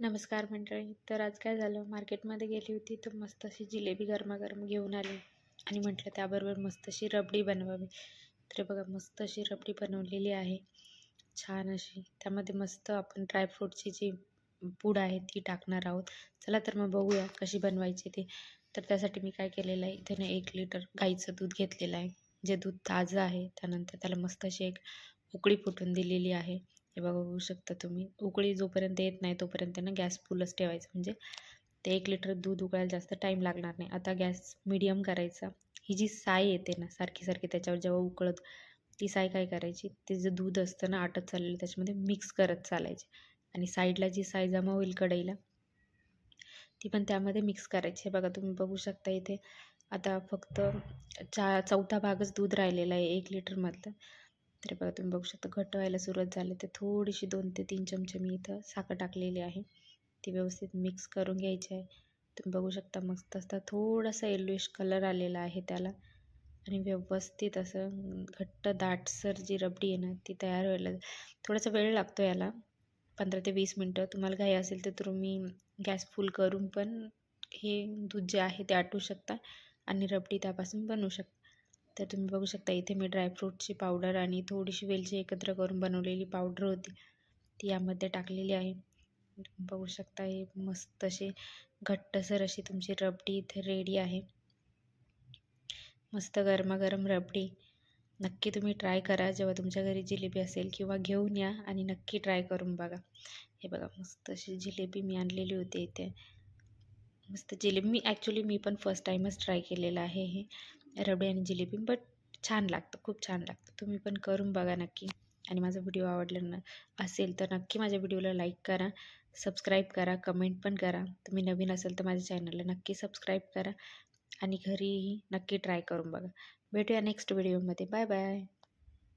नमस्कार मंडळी. तर आज काय झालं? मार्केटमध्ये गेली होती तर मस्त अशी जिलेबी गरमागरम घेऊन आली. आणि म्हटलं त्याबरोबर मस्त अशी रबडी बनवावी. तर बघा मस्त अशी रबडी बनवलेली आहे. छान अशी. त्यामध्ये मस्त आपण ड्रायफ्रूटची जी पूड आहे ती टाकणार आहोत. चला तर मग बघूया कशी बनवायची ती. तर त्यासाठी मी काय केलेलं आहे इथे ना एक लिटर गाईचं दूध घेतलेलं आहे. जे दूध ताजं आहे त्यानंतर त्याला मस्त अशी एक उकळी फुटून दिलेली आहे. हे बघा बघू शकता तुम्ही. उकळी जोपर्यंत येत नाही तोपर्यंत ना गॅस फुलच ठेवायचं. म्हणजे ते एक लिटर दूध उकळायला जास्त टाईम लागणार नाही. आता गॅस मिडियम करायचा. ही जी साय येते ना सारखी सारखी त्याच्यावर जेव्हा उकळत ती साय काय करायची? ते जे दूध असतं ना आटत चाललेलं त्याच्यामध्ये मिक्स करत चालायचे. आणि साईडला जी साय जमा होईल कढईला ती पण त्यामध्ये मिक्स करायची. हे बघा तुम्ही बघू शकता इथे. आता फक्त चा चौथा भागच दूध राहिलेला आहे एक लिटरमधलं. तर बघा तुम्ही बघू शकता घट्ट व्हायला सुरुवात झाली. तर थोडीशी दोन ते तीन चमचे मी इथं साखर टाकलेली आहे. ती व्यवस्थित मिक्स करून घ्यायची आहे. तुम्ही बघू शकता मस्त असता थोडासा येल्लोइश कलर आलेला आहे त्याला. आणि व्यवस्थित असं घट्ट दाटसर जी रबडी आहे ना ती तयार व्हायला थोडासा वेळ लागतो याला. पंधरा ते वीस मिनटं. तुम्हाला घाई असेल तर तुम्ही गॅस फुल करून पण हे दूध जे आहे ते आटू शकता आणि रबडी त्यापासून बनवू शकता. तर तुम्ही बघू शकता इथे मी ड्रायफ्रूटची पावडर आणि थोडीशी वेलची एकत्र करून बनवलेली पावडर होती. ती यामध्ये टाकलेली आहे. बघू शकता हे मस्त अशी घट्टसर अशी तुमची रबडी इथे रेडी आहे. मस्त गरमागरम रबडी. नक्की तुम्ही ट्राय करा जेव्हा तुमच्या घरी जिलेबी असेल किंवा घेऊन या आणि नक्की ट्राय करून बघा. हे बघा मस्त अशी जिलेबी मी आणलेली होती इथे. मस्त जिलेबी मी ॲक्च्युली मी पण फर्स्ट टाईमच ट्राय केलेलं आहे हे. रबडी आणि जिलेबी बट छान लागतं खूप छान लागतं. तुम्ही पण करून बघा नक्की. आणि माझा व्हिडिओ आवडला न असेल तर नक्की माझ्या व्हिडिओला लाईक करा सबस्क्राईब करा कमेंट पण करा. तुम्ही नवीन असेल तर माझ्या चॅनलला नक्की सबस्क्राईब करा. आणि घरीही नक्की ट्राय करून बघा. भेटूया नेक्स्ट व्हिडिओमध्ये बाय बाय